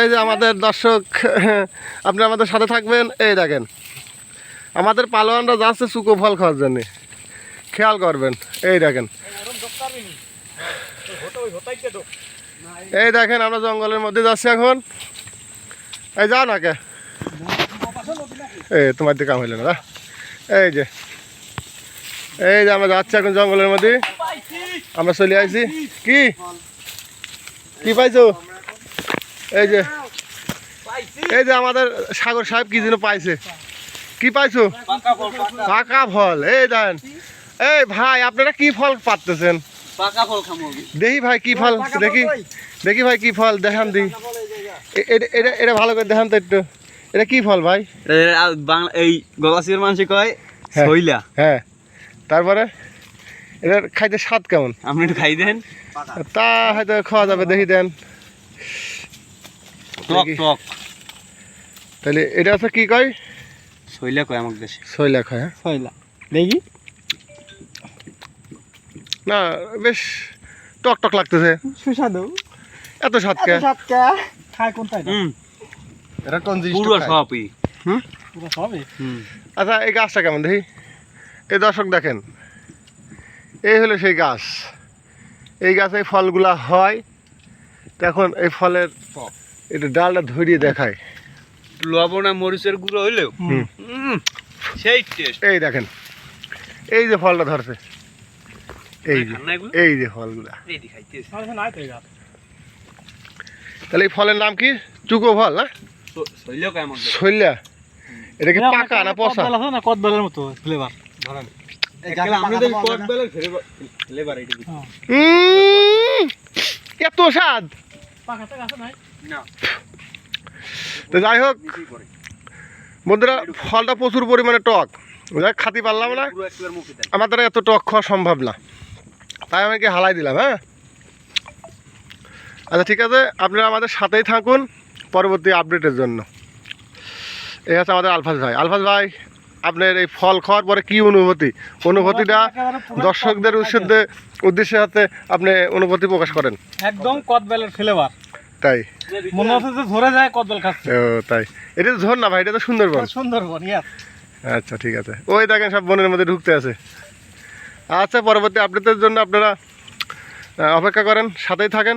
এই যে আমাদের দর্শক, আপনি আমাদের সাথে থাকবেন। এই দেখেন, আমাদের পালোয়ানরা যাচ্ছে চুকো ফল খাওয়ার জন্য। খেয়াল করবেন, এই দেখেন। এই দেখেন, আমরা জঙ্গলের মধ্যে যাচ্ছি এখন। এই যাও না কে? এই, তোমার দিকে কাম হইল না এই যে এই যে আমরা যাচ্ছি এখন জঙ্গলের মধ্যে। আমরা চলে আসছি কি? কি পাইছো? এই যে এই যে আমাদের সাগর সাহেব কি যেন পাইছে। কি পাইছো? পাকা ফল এই দেন। এই ভাই আপনারা কি ফল খামো দেখি ভাই কি ফল দেখি। দেখি ভাই কি ফল দেখান দি। এ- এটা- এটা এটা ভালো করে দেখান তো একটু। এটা কি ফল ভাই? বাংলা এই গলাসির মানুষ কয় হ্যাঁ। সইলা হ্যাঁ। তারপরে? এটা খাইতে স্বাদ কেমন? আপনি একটু খাই দেন। তা হয়তো খাওয়া যাবে দেখি দেন। টক টক। তাহলে এটা আছে কি কয়? সইলা কয় আমার দেশে। শৈলা খায় হ্যাঁ? সইলা দেখি। না বেশ টক টক লাগতেছে। সুস্বাদু। এত খায় কোনটা হুম। এটা কোন পুরো সবই। পুরো সবই? হুম। আচ্ছা এই গাছটা কেমন দেখি? এই দর্শক দেখেন। এই হলো সেই গাছ। এই গাছে এই ফলগুলা হয়। এখন এই ফলের এটা ডালটা ধরিয়ে দেখায়। লবণ আর মরিচের গুঁড়ো হইলেও হুম। হুম সেই টেস্ট এই দেখেন এই যে ফলটা ধরছে এই যে? এই যে ফলগুলা। এই দি খাইতেছি নাই তো এটা তাহলে এই ফলের নাম কি? চুকো ফল না? শৈলা এটা কি পাকা না পচা? না কদবেলের মতো ফ্লেভার ধরেন এত স্বাদ। নাই। তো যাই হোক, বন্ধুরা, ফলটা প্রচুর পরিমাণে টক। যাই খাতে পারলাম না। আমার দ্বারা এত টক খাওয়া সম্ভব না। তাই আমি কি হালাই দিলাম হ্যাঁ? আচ্ছা ঠিক আছে, আপনারা আমাদের সাথেই থাকুন পরবর্তী আপডেটের জন্য। এই হচ্ছে আমাদের আলফাজ ভাই। আলফাজ ভাই, আপনার এই ফল খাওয়ার পরে কি অনুভূতি? অনুভূতিটা দর্শকদের উদ্দেশ্যে উদ্দেশ্যে হাতে আপনি অনুভূতি প্রকাশ করেন। একদম কদবেলের ফ্লেভার তাই। মনে হচ্ছে যে ঝরে যায় কদল খাচ্ছে। ও তাই। এটা তো ঝোর না ভাই এটা তো সুন্দরবন। সুন্দরবন ইয়াস আচ্ছা ঠিক আছে। ওই দেখেন সব বনের মধ্যে ঢুকতে আছে। আচ্ছা পরবর্তী আপডেটের জন্য আপনারা অপেক্ষা করেন সাথেই থাকেন।